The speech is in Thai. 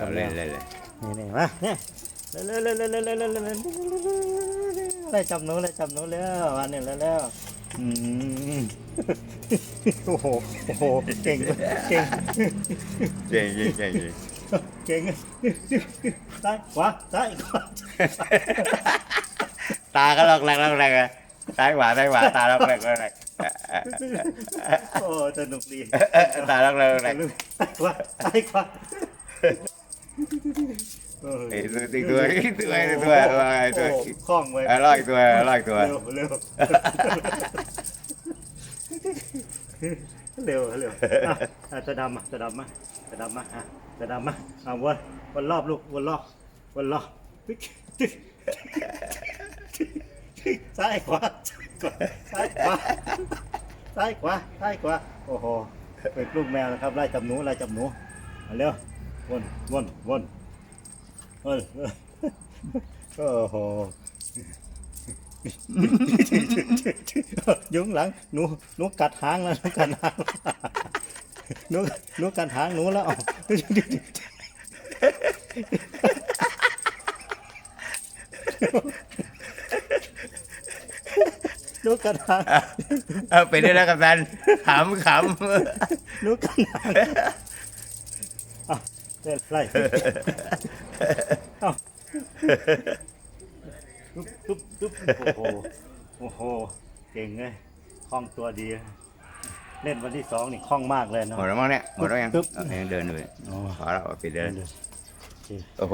ต้นกำลังนี่นี่มาเนี่ยเร็วเร็วเร็วเร็วเร็วเร็วเร็วไล่จับหนูไล่จับหนูแล้วมาเนี่ยแล้วแล้วโอ้โหโอ้โหเก่งเก่งเก่งเก่งเก่งเก่งซ้ายขวาซ้ายขวาตาก็ลอกแรงลอกแรงอะซ้ายขวาซ้ายขวาตาลอกแรงลอกแรงโอ้สนุกดีตาลอกแรงลอกแรงซ้ายขวาซ้ายขวา เออไอ้ตัวอีกตัวอีกตัวอีกตัวว่าไอ้ตัวโอ้คล่องไว้เอาลอกอีกตัวลอกอีกตัวเร็วเร็วเร็วเร็วอะอะจะดำมาจะดำมาจะดำมาอะจะดำมาอะวนวนรอบลูกวนรอบวนรอบซ้ายขวาซ้ายขวาซ้ายขวาซ้ายขวาโอ้โหเป็นลูกแมวนะครับไล่จับหนูไล่จับหนูมาเร็ว วนวนวนวนโอ้โหยุงหลังหนูหนูกัดหางแล้วหนูกัดหางหนูหนูกัดหางหนูแล้วเอาหนูกัดหางเอาไปได้แล้วกับตันขำขหนูกัดหาง เอาเล่นไล่เอาตุ๊บตุ๊บตุ๊บโอ้โห โอ้โห เก่งเลยคล่องตัวดี เล่นวันที่สองนี่คล่องมากเลยำเนาะหมดแล้วมั้งเนี่ยหมดแล้วยังตึ๊บ เอายังเดินอยู่อ๋อพอแล้วเอาปิดเดินโอเคโอ้โห